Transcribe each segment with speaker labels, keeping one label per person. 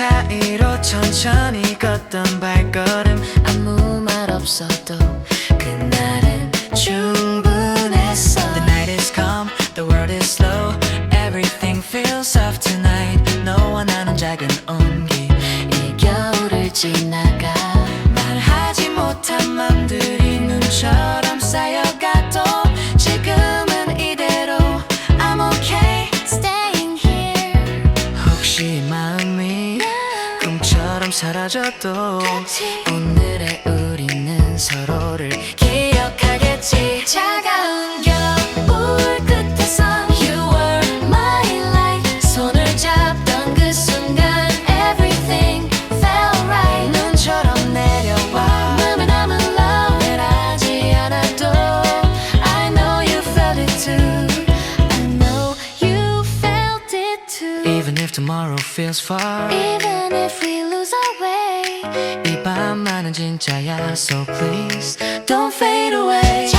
Speaker 1: 사이로 천천히 걷던 발걸음
Speaker 2: 아무 말 없어도 그날은 충분했어
Speaker 1: The night is calm, the world is slow Everything feels soft tonight 너와 나눈 작은 온기
Speaker 2: 이 겨울을 지나
Speaker 1: 꿈처럼 사라져도
Speaker 2: 오늘의 우리는 서로를 기억하겠지 차가운 겨울 끝에서 You were my light 손을 잡던 그 순간 Everything felt right
Speaker 1: 눈처럼 내려와
Speaker 2: 맘에 남은 love 말하지 않아도 I know you felt it too I know you felt it too
Speaker 1: Even if tomorrow feels far
Speaker 2: Even if we lose our way
Speaker 1: 이 밤만은 진짜야 So please don't fade away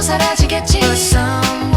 Speaker 2: 사라지겠지.